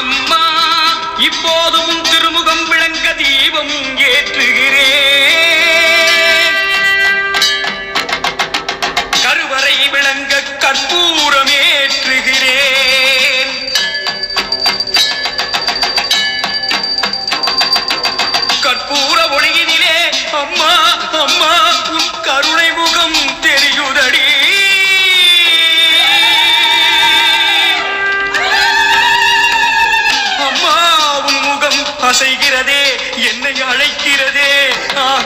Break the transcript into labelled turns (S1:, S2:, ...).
S1: அம்மா இப்போதும் திருமுகம் விளங்க தீபம் ஏற்றுகிறேன். கருவறை விளங்க கற்பூரம் ஏற்றுகிறேன். கற்பூர ஒளியினிலே அம்மா அசைகிறதே என்னை அழைக்கிறதே. ஆ